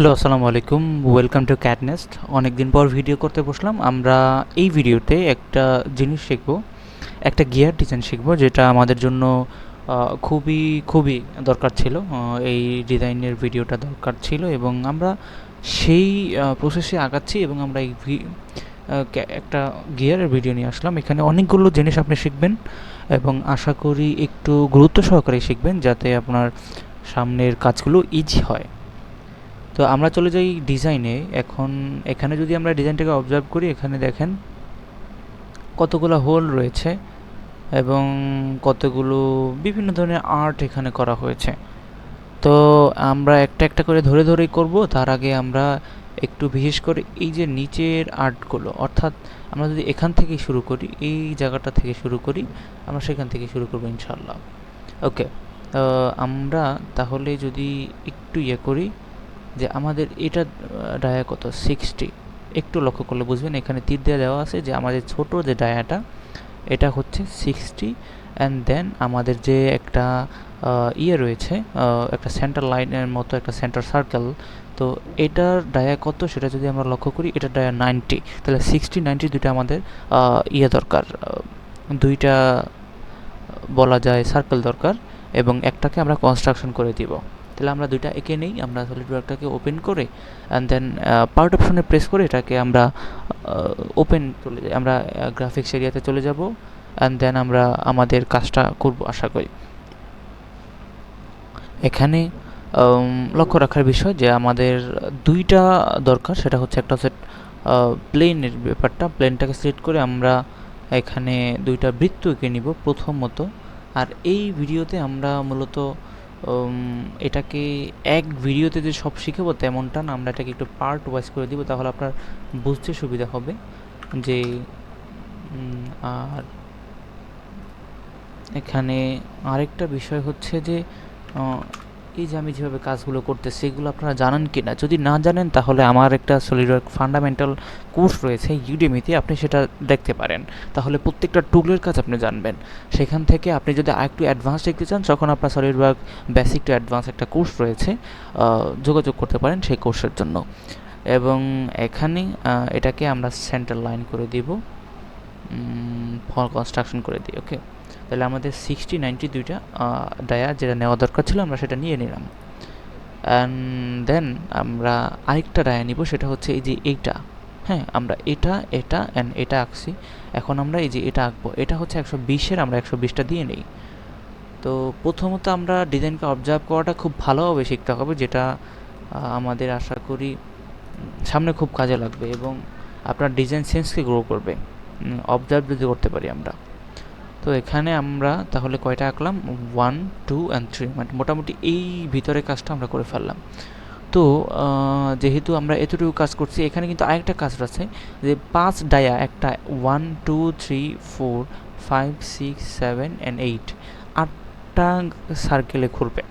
Hello, আসসালামু আলাইকুম। Welcome to ক্যাটনেস্ট অনেক দিন পর ভিডিও করতে বসলাম। আমরা এই ভিডিওতে একটা জিনিস শিখব, একটা গিয়ার ডিজাইন শিখব, যেটা আমাদের জন্য খুবই খুবই দরকার ছিল। এই ডিজাইনের ভিডিওটা দরকার ছিল এবং আমরা সেই প্রসেসে আগাচ্ছি এবং আমরা এই একটা গিয়ারের ভিডিও নিয়ে আসলাম। এখানে অনেকগুলো জিনিস আপনি শিখবেন এবং আশা করি একটু গুরুত্ব সহকারে শিখবেন যাতে আপনার সামনের কাজগুলো ইজি হয়। তো আমরা চলে যাই ডিজাইনে এখন এখানে যদি আমরা ডিজাইনটাকে অবজার্ভ করি, এখানে দেখেন কতগুলো হোল রয়েছে এবং কতগুলো বিভিন্ন ধরনের আর্ট এখানে করা হয়েছে। তো আমরা একটা একটা করে ধরে ধরেই করব। তার আগে আমরা একটু বিশেষ করে এই যে নিচের আর্টগুলো অর্থাৎ আমরা যদি এখান থেকে শুরু করি, এই জায়গাটা থেকে শুরু করি, আমরা সেখান থেকে শুরু করব ইনশাল্লাহ ওকে আমরা তাহলে যদি একটু ইয়ে করি যে আমাদের এটা ডায়া কত? সিক্সটি একটু লক্ষ্য করলে বুঝবেন, এখানে তীর দেওয়া দেওয়া আছে যে আমাদের ছোট যে ডায়াটা, এটা হচ্ছে সিক্সটি অ্যান্ড দেন আমাদের যে একটা ইয়ে রয়েছে একটা সেন্টার লাইনের মতো একটা সেন্টার সার্কেল তো এটার ডায়া কত সেটা যদি আমরা লক্ষ্য করি, এটা ডায়া নাইনটি তাহলে সিক্সটি নাইনটি দুইটা আমাদের ইয়ে দরকার দুইটা বলা যায় সার্কেল দরকার, এবং একটাকে আমরা কনস্ট্রাকশন করে দিব। তাহলে আমরা দুইটা এঁকে নেই, আমরা সলিড ওয়ার্কটাকে ওপেন করে অ্যান্ড দেন পার্ট অপশনে প্রেস করে এটাকে আমরা ওপেন চলে যাই, আমরা গ্রাফিক্স এরিয়াতে চলে যাব অ্যান্ড দেন আমরা আমাদের কাজটা করব আশা করি। এখানে লক্ষ্য রাখার বিষয় যে আমাদের দুইটা দরকার, সেটা হচ্ছে একটা হচ্ছে প্লেনের ব্যাপারটা। প্লেনটাকে সিলেক্ট করে আমরা এখানে দুইটা বৃত্ত এঁকে নিব প্রথমত। আর এই ভিডিওতে আমরা মূলত এটাকে এক ভিডিওতে যে সব শিখাবো তেমনটা না, আমরা এটাকে একটু পার্ট ওয়াইজ করে দিব, তাহলে আপনার বুঝতে সুবিধা হবে যে আর এখানে আরেকটা বিষয় হচ্ছে যে এই যে আমি যেভাবে কাজগুলো করতেছি, এগুলো আপনারা জানেন কি না যদি না জানেন, তাহলে আমার একটা সলিডওয়ার্ক ফান্ডামেন্টাল কোর্স রয়েছে ইউডেমিতে আপনি সেটা দেখতে পারেন। তাহলে প্রত্যেকটা টুলের কাজ আপনি জানবেন। সেখান থেকে আপনি যদি আরেকটু অ্যাডভান্স দেখতে চান, তখন আপনার সলিডওয়ার্ক বেসিক টু অ্যাডভান্স একটা কোর্স রয়েছে যোগাযোগ করতে পারেন সেই কোর্সের জন্য। এবং এখানে এটাকে আমরা সেন্টার লাইন করে দিব ফর কনস্ট্রাকশন করে দিই ওকে তাহলে আমাদের সিক্সটি নাইনটি দুইটা ডায়া যেটা নেওয়া দরকার ছিল আমরা সেটা নিয়ে নিলাম। অ্যান্ড দেন আমরা আরেকটা ডায়া নিব, সেটা হচ্ছে এই যে এইটা হ্যাঁ আমরা এটা এটা অ্যান্ড এটা আঁকছি। এখন আমরা এই যে এটা আঁকবো, এটা হচ্ছে একশো বিশের, আমরা একশো বিশটা দিয়ে নিই। তো প্রথমত আমরা ডিজাইনকে অবজার্ভ করাটা খুব ভালোভাবে শিখতে হবে, যেটা আমাদের আশা করি সামনে খুব কাজে লাগবে এবং আপনার ডিজাইন সেন্সকে গ্রো করবে। অবজার্ভ যদি করতে পারি আমরা। তো এখানে আমরা তাহলে কয়টা আঁকলাম? ওয়ান টু অ্যান্ড থ্রি মানে মোটামুটি এই ভিতরে কাজটা আমরা করে ফেললাম। তো যেহেতু আমরা এতটুকু কাজ করছি, এখানে কিন্তু আরেকটা কাজ আছে, যে পাঁচ ডায়া একটা one two three four five six seven and eight আটটা সার্কেলে ঘুরবে।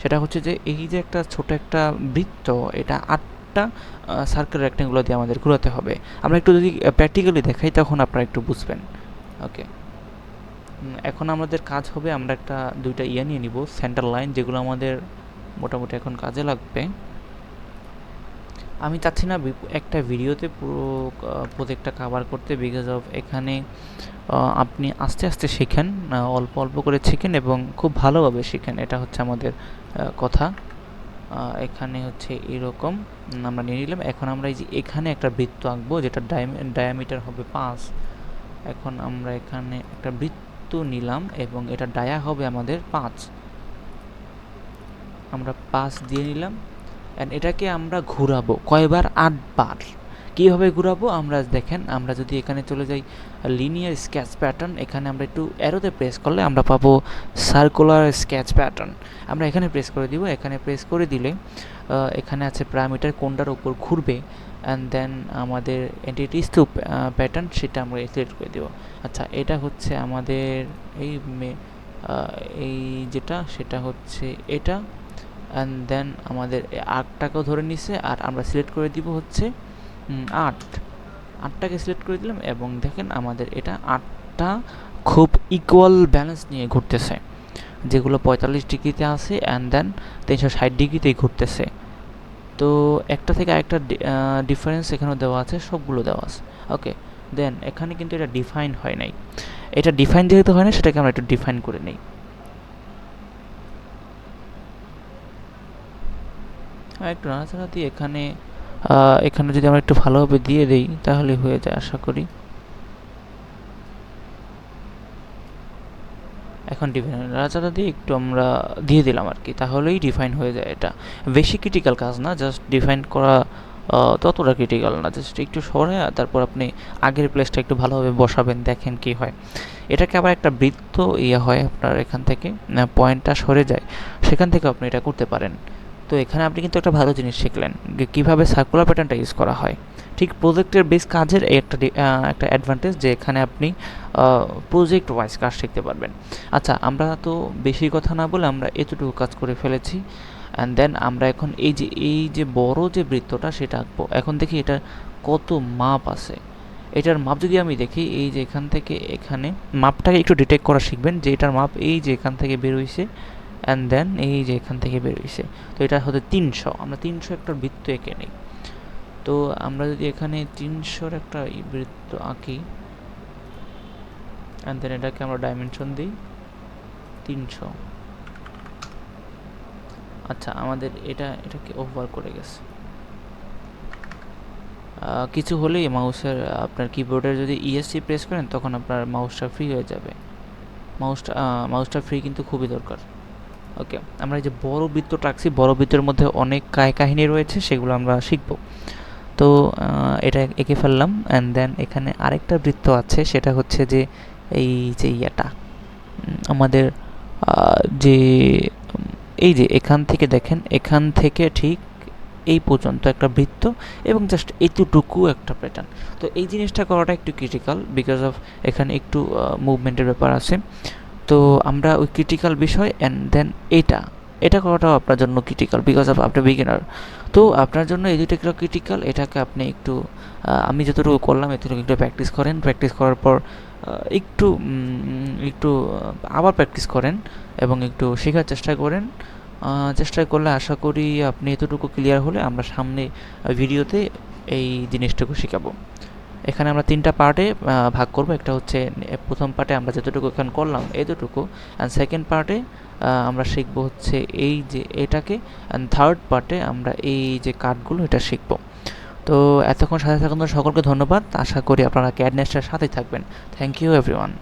সেটা হচ্ছে যে এই যে একটা ছোট একটা বৃত্ত, এটা আটটা সার্কেল রেক্টেঙ্গুলো দিয়ে আমাদের ঘোরাতে হবে। আমরা একটু যদি প্র্যাকটিক্যালি দেখাই, তখন আপনারা একটু বুঝবেন। ওকে এখন আমাদের কাজ হবে, আমরা একটা, দুইটা ইয়ে নিয়ে নিব সেন্টার লাইন যেগুলো আমাদের মোটামুটি এখন কাজে লাগবে। আমি চাচ্ছি না একটা ভিডিওতে পুরো প্রজেক্টটা কাভার করতে বিকজ অফ এখানে আপনি আস্তে আস্তে শেখেন অল্প অল্প করে শেখেন এবং খুব ভালোভাবে শেখেন, এটা হচ্ছে আমাদের কথা। এখানে হচ্ছে এরকম আমরা নিয়ে নিলাম। এখন আমরা এই যে এখানে একটা বৃত্ত আঁকবো, যেটা ডায়ামিটার হবে পাঁচ। এখন আমরা এখানে একটা বৃত্ত নিলাম এবং এটা ডায়া হবে আমাদের পাঁচ। আমরা পাঁচ দিয়ে নিলাম। অ্যান্ড এটাকে আমরা ঘুরাবো কয়বার? আটবার। কীভাবে ঘুরাবো? আমরা দেখেন, আমরা যদি এখানে চলে যাই লিনিয়ার স্কেচ প্যাটার্ন এখানে আমরা একটু অ্যারোতে প্রেস করলে আমরা পাবো সার্কুলার স্কেচ প্যাটার্ন আমরা এখানে প্রেস করে দিব, এখানে প্রেস করে দিলে এখানে আছে প্যারামিটার কোনটার উপর ঘুরবে অ্যান্ড দেন আমাদের এন্টিটিস টু প্যাটার্ন সেটা আমরা সিলেক্ট করে দেবো। আচ্ছা এটা হচ্ছে আমাদের এই এই যেটা, সেটা হচ্ছে এটা অ্যান্ড দেন আমাদের আটটাকেও ধরে নিছে, আর আমরা সিলেক্ট করে দিব হচ্ছে আট। আটটাকে সিলেক্ট করে দিলাম এবং দেখেন আমাদের এটা আটটা খুব ইকুয়াল ব্যালেন্স নিয়ে ঘুরতেছে। যেগুলো পঁয়তাল্লিশ ডিগ্রিতে আছে অ্যান্ড দেন তিনশো ষাট ডিগ্রিতেই ঘুরতেছে। তো একটা থেকে আরেকটা ডিফারেন্স এখানেও দেওয়া আছে, সবগুলো দেওয়া আছে। ওকে দেন এখানে কিন্তু এটা ডিফাইন হয় নাই। এটা ডিফাইন যেহেতু হয় না সেটাকে আমরা একটু ডিফাইন করে নেই। একটু নাড়াচাড়া দিয়ে এখানে এখানে যদি আমরা একটু ভালোভাবে দিয়ে দেই, তাহলে হয়ে যায় আশা করি। এখন ডিফাইন নাড়াচাড়া দিয়ে একটু আমরা দিয়ে দিলাম আর কি, তাহলেই ডিফাইন হয়ে যায় এটা। বেশি ক্রিটিক্যাল কাজ না জাস্ট ডিফাইন করা ততটা ক্রিটিক্যাল না জাস্ট একটু সরে তারপর আপনি আগের প্লেসটা একটু ভালোভাবে বসাবেন, দেখেন কি হয়। এটাকে আবার একটা বৃত্ত ইয়ে হয় আপনার এখান থেকে পয়েন্টটা সরে যায়, সেখান থেকে আপনি এটা করতে পারেন। তো এখানে আপনি কিন্তু একটা ভালো জিনিস শিখলেন কীভাবে সার্কুলার প্যাটার্নটা ইউজ করা হয়। ঠিক প্রজেক্টের বেস কাজের একটা একটা অ্যাডভান্টেজ যে এখানে আপনি প্রজেক্ট ওয়াইজ কাজ শিখতে পারবেন। আচ্ছা আমরা তো বেশি কথা না বলে আমরা এতটুকু কাজ করে ফেলেছি। অ্যান্ড দেন আমরা এখন এই যে এই যে বড় যে বৃত্তটা সেটা আঁকবো। এখন দেখি এটা কত মাপ আছে। এটার মাপ যদি আমি দেখি, এই যে এখান থেকে এখানে মাপটাকে একটু ডিটেক্ট করা শিখবেন যে এটার মাপ এই যে এখান থেকে বের হইছে অ্যান্ড দেন এই যে এখান থেকে বের হইছে। তো এটা হতে তিনশো। আমরা তিনশো একটা বৃত্ত এঁকে নিই। তো আমরা যদি এখানে তিনশোর একটা বৃত্ত আঁকি অ্যান্ড দেন এটাকে আমরা ডাইমেনশন দিই, তিনশো। আচ্ছা আমাদের এটা, এটাকে ওভার করে গেছে। কিছু হলেই মাউসের আপনার কিবোর্ডের যদি ইএসসি প্রেস করেন, তখন আপনার মাউসটা ফ্রি হয়ে যাবে। মাউসটা মাউসটা ফ্রি কিন্তু খুবই দরকার। ওকে আমরা এই যে বড় বৃত্তটা আঁকছি বড় বৃত্তের মধ্যে অনেক কায় কাহিনী রয়েছে, সেগুলো আমরা শিখব। তো এটা এঁকে ফেললাম অ্যান্ড দেন এখানে আরেকটা বৃত্ত আছে, সেটা হচ্ছে যে এই যে ইয়েটা। আমাদের যে এই যে এখান থেকে দেখেন, এখান থেকে ঠিক এই পর্যন্ত একটা বৃত্ত এবং জাস্ট এতটুকু একটা প্যাটার্ন তো এই জিনিসটা করাটা একটু ক্রিটিক্যাল বিকজ অফ এখানে একটু মুভমেন্টের ব্যাপার আছে। তো আমরা ওই ক্রিটিক্যাল বিষয় অ্যান্ড দেন এটা। এটা করাটাও আপনার জন্য ক্রিটিক্যাল বিকজ অফ আপনি বিগিনার তো আপনার জন্য এই দুটো একটু ক্রিটিক্যাল এটাকে আপনি একটু আমি যতটুকু করলাম এতটুকু একটু প্র্যাকটিস করেন। প্র্যাকটিস করার পর একটু একটু আবার প্র্যাকটিস করেন এবং একটু শেখার চেষ্টা করেন। চেষ্টা করলে আশা করি আপনি এতটুকু ক্লিয়ার হলে আমরা সামনে ভিডিওতে এই জিনিসটুকু শেখাবো। এখানে আমরা তিনটা পার্টে ভাগ করব। একটা হচ্ছে প্রথম পার্টে আমরা যতটুকু এখন করলাম এতটুকু। অ্যান্ড সেকেন্ড পার্টে আমরা শিখব হচ্ছে এই যে এটাকে অ্যান্ড থার্ড পার্টে আমরা এই যে কার্ডগুলো এটা শিখব। তো এতক্ষণ সাথে থাকুন, সকলকে ধন্যবাদ। আশা করি আপনারা ক্যাডনেসটার সাথেই থাকবেন। Thank you everyone